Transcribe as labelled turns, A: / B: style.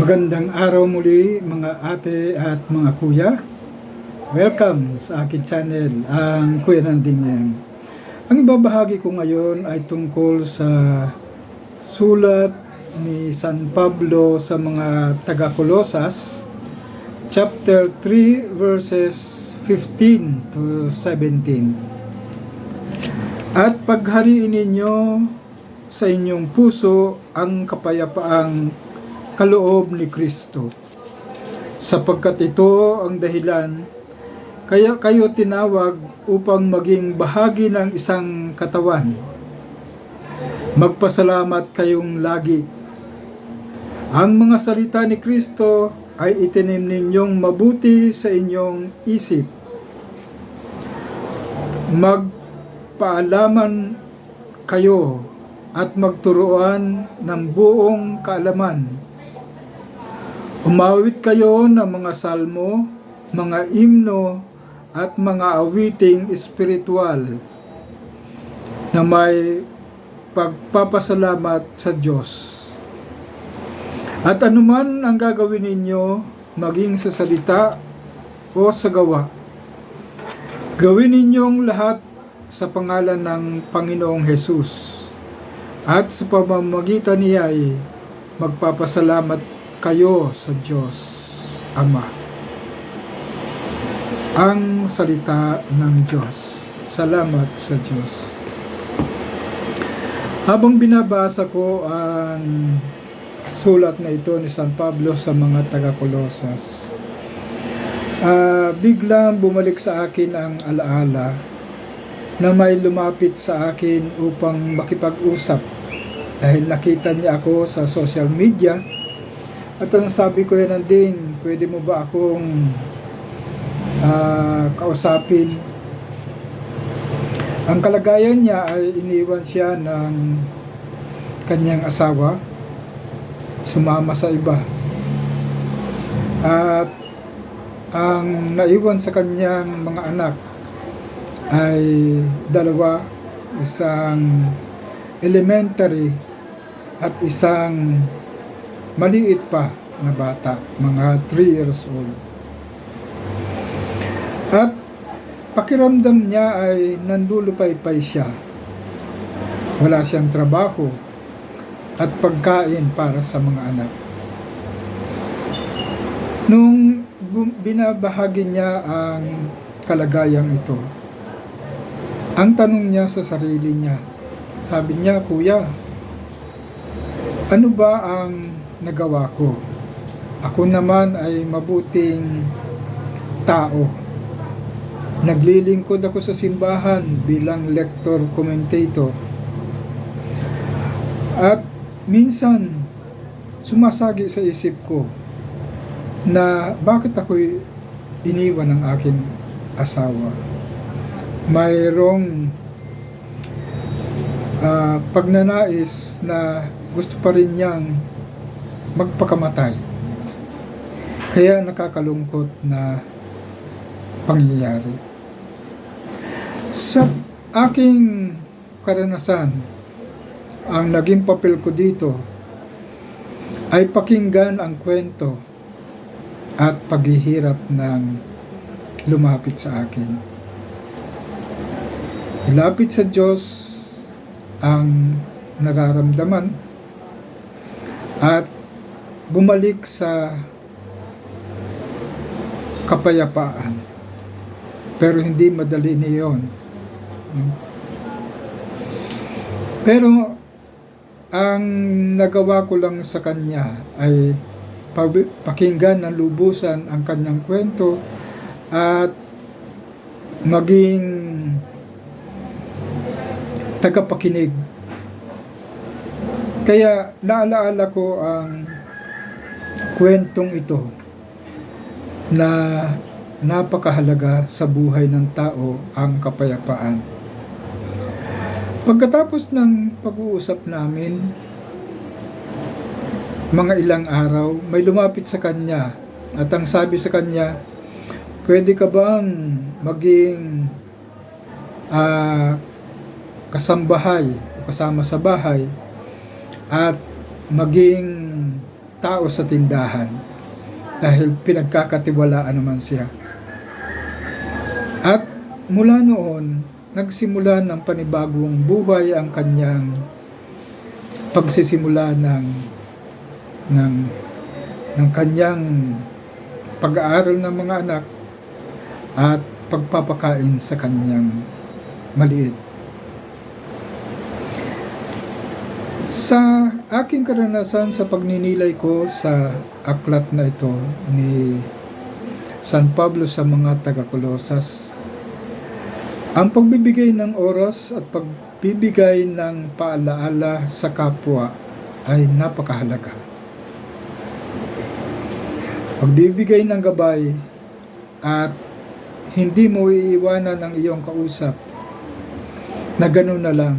A: Magandang araw muli mga ate at mga kuya. Welcome sa akin channel, ang Kuya Nanding. Ang ibabahagi ko ngayon ay tungkol sa sulat ni San Pablo sa mga taga-Kolosas, chapter 3 verses 15 to 17. At paghariin ninyo sa inyong puso ang kapayapaang kaloob ni Kristo. Sapagkat ito ang dahilan kaya kayo tinawag upang maging bahagi ng isang katawan. Magpasalamat kayong lagi. Ang mga salita ni Kristo ay itinim ninyong mabuti sa inyong isip. Magpaalaman kayo at magturuan ng buong kaalaman. Umawit kayo ng mga salmo, mga imno, at mga awiting espiritual na may pagpapasalamat sa Diyos. At anuman ang gagawin ninyo, maging sa salita o sa gawa, gawin ninyong lahat sa pangalan ng Panginoong Hesus. At sa pamamagitan niya ay magpapasalamat kayo sa Diyos Ama. Ang salita ng Diyos. Salamat sa Diyos. Habang binabasa ko ang sulat na ito ni San Pablo sa mga taga-Kolosas, ah, biglang bumalik sa akin ang alaala na may lumapit sa akin upang makipag-usap dahil nakita niya ako sa social media at ang sabi ko yan din, pwede mo ba akong ah, kausapin. Ang kalagayan niya ay iniwan siya ng kanyang asawa, sumama sa iba. At ang naiwan sa kanyang mga anak ay dalawa, isang elementary at isang maliit pa na bata, mga 3 years old. At pakiramdam niya ay nandulupay-pay siya. Wala siyang trabaho at pagkain para sa mga anak. Nung binabahagi niya ang kalagayang ito, ang tanong niya sa sarili niya, sabi niya, Kuya, ano ba ang nagawa ko? Ako naman ay mabuting tao. Naglilingkod ako sa simbahan bilang lector commentator. At minsan sumasagi sa isip ko na bakit ako iniwan ng aking asawa. Mayroong ah, pagnanais na gusto pa rin niyang magpakamatay. Kaya nakakalungkot na pangyayari. Sa aking karanasan, ang naging papel ko dito ay pakinggan ang kwento at paghihirap ng lumapit sa akin. Ilapit sa Diyos ang nararamdaman at bumalik sa kapayapaan. Pero hindi madali niyon. Pero ang nagawa ko lang sa kanya ay pakinggan ng lubusan ang kanyang kwento at maging tagapakinig. Kaya naalaala ko ang kwentong ito na napakahalaga sa buhay ng tao ang kapayapaan. Pagkatapos ng pag-uusap namin, mga ilang araw, may lumapit sa kanya at ang sabi sa kanya, pwede ka bang maging ah, kasambahay o kasama sa bahay at maging tao sa tindahan dahil pinagkakatiwalaan naman siya. At mula noon, nagsimula ng panibagong buhay ang kanyang pagsisimula ng ng ng kanyang pag-aaral ng mga anak at pagpapakain sa kanyang maliit. Sa aking karanasan sa pagninilay ko sa aklat na ito ni San Pablo sa mga taga-Kolosas, ang pagbibigay ng oras at pagbibigay ng paalaala sa kapwa ay napakahalaga. Pagbibigay ng gabay at hindi mo iiwanan ang iyong kausap na gano'n na lang